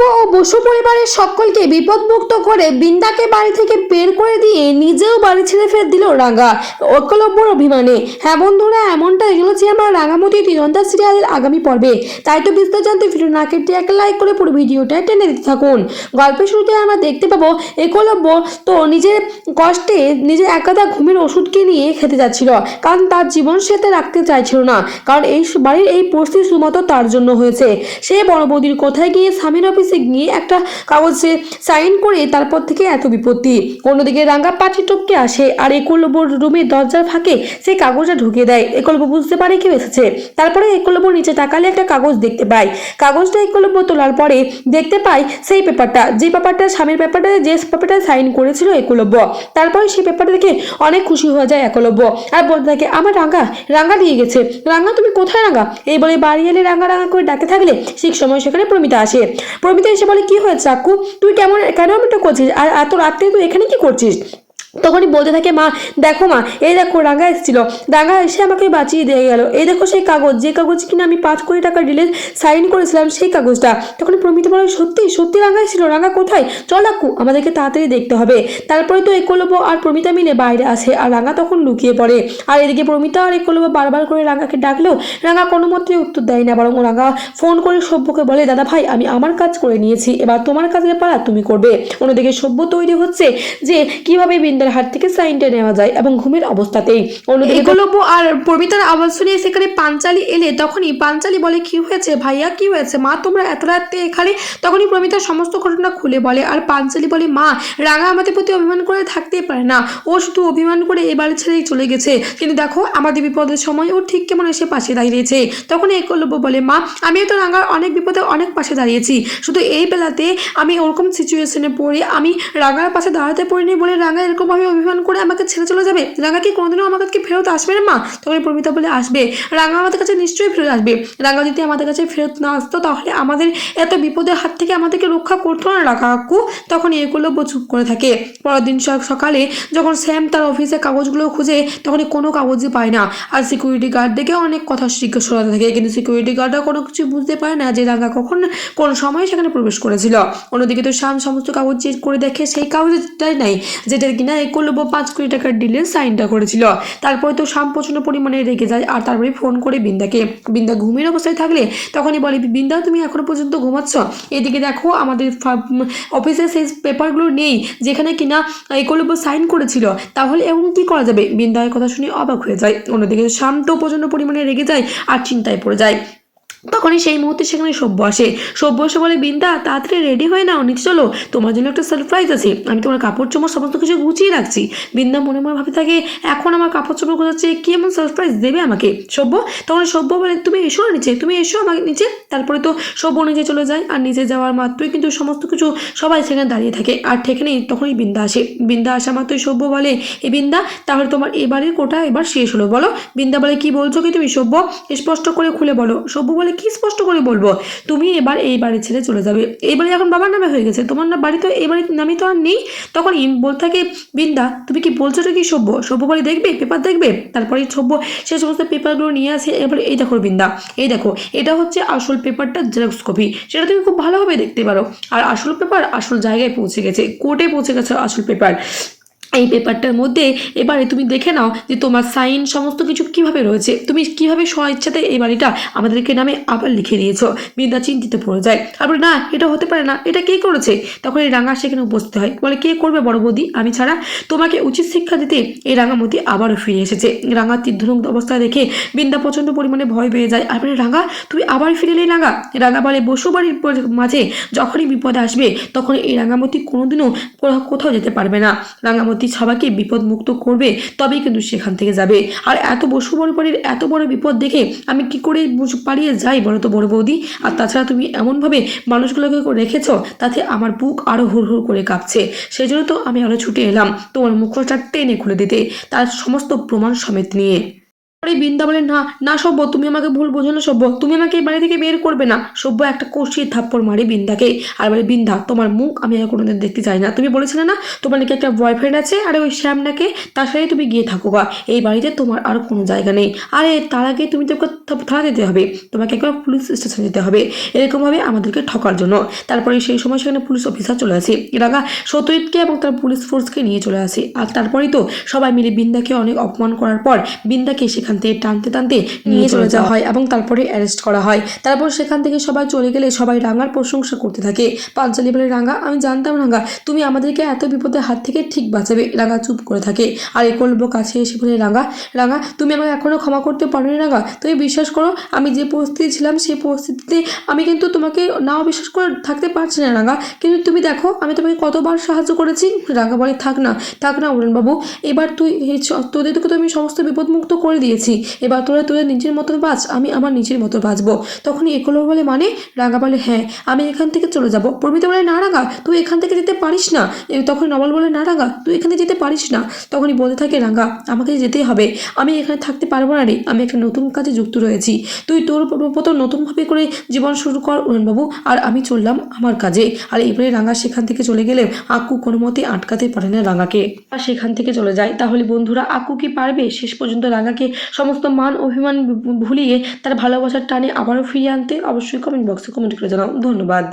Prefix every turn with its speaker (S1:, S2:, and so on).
S1: একলব্য ও বসু পরিবারের সকলকে বিপদমুক্ত করে বৃন্দাকে বাড়ি থেকে বের করে দিয়ে নিজেও বাড়ি ছেড়ে ফের দিল রাঙ্গা একলব্যর অভিমানে। হ্যাঁ বন্ধুরা এমনটা এগুলো যে আমরা রাঙামতি তিরন্তা সিরিয়ালের আগামী পর্বে। তাই তো বিস্তার জানতে ভিডিও না কেটে একটা লাইক করে পুরো ভিডিওটা টেনে দিতে থাকুন। গল্পের শুরুতে আমরা দেখতে পাবো, একলব্য তো নিজের কষ্টে নিজের একাদা ঘুমের ওষুধকে নিয়ে খেতে যাচ্ছিল। কারণ তার জীবন সে তে রাখতে চাইছিল না। কারণ এই বাড়ির এই পরিস্থিতি শুধুমাত্র তার জন্য হয়েছে। সে বড় বৌদির কোথায় গিয়ে স্বামীর অফিসে গিয়ে একটা কাগজে সাইন করে তারপর থেকে এত বিপত্তি। অন্যদিকে রাঙ্গা পাখি টপকে আসে আর একলব্যর রুমের দরজার ফাঁকে সেই কাগজটা ঢুকিয়ে দেয়। একলব্য বুঝতে পারে কেউ এসেছে। তারপরে একলব্য নিচে তাকালে একটা কাগজ দেখতে পায়। কাগজটা একলব্য তোলার পরে দেখতে পায় সেই পেপারটা। যে পেপারটা স্বামীর পেপারটা যে পেপারটা সাইন করেছিল একলব্য তারপরে সেই পেপারটা দেখে অনেক খুশি হয়ে যায় একলব্য আর বলতে থাকে, আমার রাঙ্গা রাঙ্গা দিয়ে গেছে। রাঙ্গা, তুমি কোথায় রাঙ্গা? এই বলে বাড়ি এলে রাঙ্গা রাঙ্গা করে ডাকে থাকলে ঠিক সময় সেখানে প্রমিতা আসে। প্রমিতা এসে বলে, কি হয়েছে, চাকু? তুই কেমন, কেন এমনটা করছিস? আর এত রাত্রে তুই এখানে কি করছিস? তখনই বলতে থাকে, মা, দেখো মা, এই দেখো রাঙ্গা এসেছিল। রাঙ্গা এসে আমাকে বাঁচিয়ে দিয়ে গেল। এই দেখো সেই কাগজ, যে কাগজ কিনা আমি পাঁচ কোটি টাকা ডিলে সাইন করেছিলাম সেই কাগজটা। তখন প্রমিত বলে, সত্যি সত্যি রাঙ্গা এসেছিল রাঙ্গা কোথায়? চল আক্কু, আমাদেরকে তাড়াতাড়ি দেখতে হবে। তারপরে তো একলব্য আর প্রমিতা মিলে বাইরে আসে আর রাঙ্গা তখন লুকিয়ে পড়ে। আর এদিকে প্রমিতা আর একলব্য বারবার করে রাঙ্গাকে ডাকলেও রাঙ্গা কোনো মতেই উত্তর দেয় না, বরং রাঙ্গা ফোন করে সভ্যকে বলে, দাদা ভাই, আমি আমার কাজ করে নিয়েছি, এবার তোমার কাজের পালা তুমি করবে। অন্যদিকে সভ্য তৈরি হচ্ছে যে, কীভাবে বিন্দার হাত থেকে সাইনটা নেওয়া যায় এবং ঘুমের অবস্থাতেই। অন্যদিকে আর প্রমিতার আওয়াজ শুনে সেখানে পাঞ্চালি এলে তখনই পাঞ্চালি বলে, কি হয়েছে ভাইয়া? কি হয়েছে? মা, তোমরা এত রাতে এখানে? তখনই প্রমিতা সমস্ত ঘটনা খুলে বলে, আর পাঞ্চালি বলে, মা, রাঙা আমাদের প্রতি অভিমান করে থাকতেই পারে না। ও শুধু অভিমান করে এ বাড়ি ছেড়েই চলে গেছে। কিন্তু দেখো আমাদের বিপদের সময় ও ঠিক কেমন এসে পাশে দাঁড়িয়েছে। তখন একলব্য বলে, মা, আমিও তো রাঙার অনেক বিপদে অনেক পাশে দাঁড়িয়েছি। শুধু এই বেলাতে আমি ওরকম সিচুয়েশনে পড়ে, আমি রাঙার পাশে দাঁড়াতে পারিনি বলে রাঙা এরকমভাবে অভিমান করে আমাকে ছেড়ে চলে যাবে? রাঙা কি কোনোদিনও আমার কাছে ফেরত আসবে না মা? তখন প্রমিতা বলে, আসবে। রাঙা আমাদের কাছে নিশ্চয়ই ফেরত আসবে। রাঙা যদি আমাদের কাছে ফেরত না আসতো, তাহলে আমাদের এত বিপদের হাত থেকে আমাদেরকে রক্ষা করতো না রাখা কাকু। তখন এগুলো চুপ করে থাকে। পরের দিন সক- সকালে যখন স্যাম তার অফিসে কাগজগুলো খুঁজে তখন কোনো কাগজই পায় না। আর সিকিউরিটি গার্ড দেখে অনেক কথা জিজ্ঞেস করাতে থাকে। কিন্তু সিকিউরিটি গার্ডরা কোনো কিছু বুঝতে পারে না যে রাঙা কখন কোন সময় সেখানে প্রবেশ করেছিল। অন্যদিকে তো শ্যাম সমস্ত কাগজ চেক করে দেখে, সেই কাগজটাই নাই। যেটা কিনা একলব্য পাঁচ কোটি টাকার ডিলে সাইনটা করেছিল। তারপরে তো প্রচণ্ড পরিমাণে রেগে যায় আর তারপরে ফোন করে বিন্দাকে। বিন্দা ঘুমের অবস্থায় থাকলে তখনই বলে বিন্দা তুমি এখনও পর্যন্ত ঘুমাচ্ছ? এদিকে দেখো আমাদের ফা- উম, অফিসে সেই পেপারগুলো নেই যেখানে কিনা একলব্য সাইন করেছিল। তাহলে এবং কি করা যাবে? বিন্দায়ের কথা শুনে অবাক হয়ে যায়। অন্যদিকে শ্যাম তো প্রচণ্ড পরিমাণে রেগে যায় আর চিন্তায় পড়ে যায়। তখনই সেই মুহূর্তে সেখানে সভ্য আসে। সভ্য এসে বলে, বিন্দা, তাড়াতাড়ি রেডি হয়ে নাও, নিচে চলো। তোমার জন্য একটা সারপ্রাইজ আছে। আমি তোমার কাপড় চোপড় সমস্ত কিছু গুছিয়ে রাখছি। বিন্দা মনে মনে ভাবে থাকে, এখন আমার কাপড় চোপড় গোছাচ্ছে, কি এমন সারপ্রাইজ দেবে আমাকে? সভ্য তখন সভ্য বলে, তুমি এসো নিচে, তুমি এসো আমাকে নিচে। তারপরে তো সভ্য নিচে চলে যায়, আর নিচে যাওয়ার মাত্রই কিন্তু সমস্ত কিছু সবাই সেখানে দাঁড়িয়ে থাকে, আর সেখানেই তখনই বিন্দা আসে। বিন্দা আসা মাত্রই সভ্য বলে, এ বিন্দা, তাহলে তোমার এবারের কোটা এবার শেষ হলো, বলো। বিন্দা বলে, কি বলছো কি তুমি সভ্য স্পষ্ট করে খুলে বলো। সভ্য বলে কি স্পষ্ট করে বলব? তুমি এবার এই বাড়ি ছেড়ে চলে যাবে। এই বাড়ি এখন বাবার নামে হয়ে গেছে। তোমার না বাড়ি তো এই বাড়ির নামে তো আর নেই। তখন বলতে থাকে, বিন্দা, তুমি কি বলছো কি সভ্য? সভ্য বলে দেখবে? পেপার দেখবে? তারপরে সভ্য সে সমস্ত পেপারগুলো নিয়ে আসে। এবার এই দেখো বিন্দা, এই দেখো, এটা হচ্ছে আসল পেপারটা জেরক্স কপি সেটা তুমি খুব ভালোভাবে দেখতে পারো। আর আসল পেপার আসল জায়গায় পৌঁছে গেছে। কোর্টে পৌঁছে গেছে আসল পেপার। এই পেপারটার মধ্যে এবারে তুমি দেখে নাও যে তোমার সাইন সমস্ত কিছু কীভাবে রয়েছে। তুমি কীভাবে স্বইচ্ছাতে এই বাড়িটা আমাদেরকে নামে আবার লিখে দিয়েছ। বিদ্যা চিন্তিত পড়ে যায়। তারপরে, না, এটা হতে পারে না। এটা কে করেছে? তখন এই রাঙা সেখানে উপস্থিত হয়। বলে, কে করবে বড় বৌদি? আমি ছাড়া তোমাকে উচিত শিক্ষা দিতে এই রাঙামতি আবারও ফিরে এসেছে। রাঙা তীর্ধনুক অবস্থায় দেখে বিন্দা প্রচণ্ড পরিমাণে ভয় পেয়ে যায়। আর রাঙা তুই আবার ফিরে এলি রাঙা? রাঙা বলে, বসু বাড়ির মাঝে যখনই বিপদ আসবে, তখন এই রাঙামতি কোনোদিনও কোথাও যেতে পারবে না। রাঙামতি সবাইকে বিপদ মুক্ত করবে তবেই কিন্তু সেখান থেকে যাবে। আর এত বসু বড় এত বড় বিপদ দেখে আমি কি করে পালিয়ে যাই বলো তো বড় বৌদি? আর তাছাড়া তুমি এমনভাবে মানুষগুলোকে রেখেছ তাতে আমার বুক আরও হুড় হুড় করে কাঁপছে। সেই জন্য তো আমি আরও ছুটে এলাম তোমার মুখোশটা টেনে খুলে দিতে, তার সমস্ত প্রমাণ সমেত নিয়ে। আরে বৃন্দা বলে না না সভ্য তুমি আমাকে ভুল বোঝো না সভ্য তুমি আমাকে এই বাড়ি থেকে বের করবে না। সভ্য একটা কষিয়ে থাপ্পড় মারে বিন্দাকে। আর বলে, বিন্দা, তোমার মুখ আমি আর কোনোদিন দেখতে চাই না। তুমি বলেছিলে না, তোমার নাকি একটা বয়ফ্রেন্ড আছে? আর ওই শ্যাম নাকি? তার সাথে তুমি গিয়ে থাকো বা এই বাড়িতে তোমার আর কোনো জায়গা নেই। আরে, তার আগে তুমি তো থানা যেতে হবে। তোমাকে একবার পুলিশ স্টেশনে যেতে হবে। এরকমভাবে আমাদেরকে ঠকার জন্য। তারপরে সেই সময় সেখানে পুলিশ অফিসার চলে আসে। রাগা সত্যজিৎকে এবং তার পুলিশ ফোর্সকে নিয়ে চলে আসে। আর তারপরেই তো সবাই মিলে বিন্দাকে অনেক অপমান করার পর বিন্দাকে সেখান থেকে টানতে টানতে নিয়ে চলে যাওয়া হয় এবং তারপরে অ্যারেস্ট করা হয়। তারপর সেখান থেকে সবাই চলে গেলে সবাই রাঙার প্রশংসা করতে থাকে। পাঞ্চালি বলে রাঙা আমি জানতাম রাঙা তুমি আমাদেরকে এত বিপদের হাত থেকে ঠিক বাঁচাবে। রাঙা চুপ করে থাকে। আর এ একলব্য কাছে এসে বলে রাঙা রাঙা তুমি আমাকে এখনও ক্ষমা করতে পারোনি রাঙা। তুমি বিশ্বাস করো আমি যে পরিস্থিতি ছিলাম সেই পরিস্থিতিতে আমি কিন্তু তোমাকে নাও বিশ্বাস করে থাকতে পারছি না রাঙা। কিন্তু তুমি দেখো আমি তোমাকে কতবার সাহায্য করেছি। রাঙা বলে থাক না থাক না বাবু এবার তুই তোদের তোকে তো আমি সমস্ত বিপদমুক্ত করে দিয়েছি। এবার তোরা তোদের নিজের মতো বাঁচ আমি আমার নিজের মতো বাঁচবো তখনই একলো বলে মানে? রাঙা বলে হ্যাঁ আমি এখান থেকে চলে যাব। প্রমিতা বলে, না রাঙা তুই এখান থেকে যেতে পারিস না। তখন নবল বলে, না রাঙা তুই এখানে যেতে পারিস না। তখনই বলতে থাকে রাঙা আমাকে যেতেই হবে। আমি এখানে থাকতে পারব না রে, আমি একটা নতুন কাজে যুক্ত রয়েছি। তুই তোর মতো নতুনভাবে করে জীবন শুরু কর বাবু আর আমি চললাম আমার কাজে। আর এবারে রাঙা সেখান থেকে চলে গেলে আক্কু কোনো মতে আটকাতে পারে না রাঙাকে। আর সেখান থেকে চলে যায়। তাহলে বন্ধুরা, আক্কু কি পারবে? শেষ পর্যন্ত রাঙাকে সমস্ত মান অভিমান ভুলিয়ে তার ভালোবাসার টানে আবারও ফিরিয়ে আনতে অবশ্যই কমেন্ট বক্সে কমেন্ট করে জানাও। ধন্যবাদ।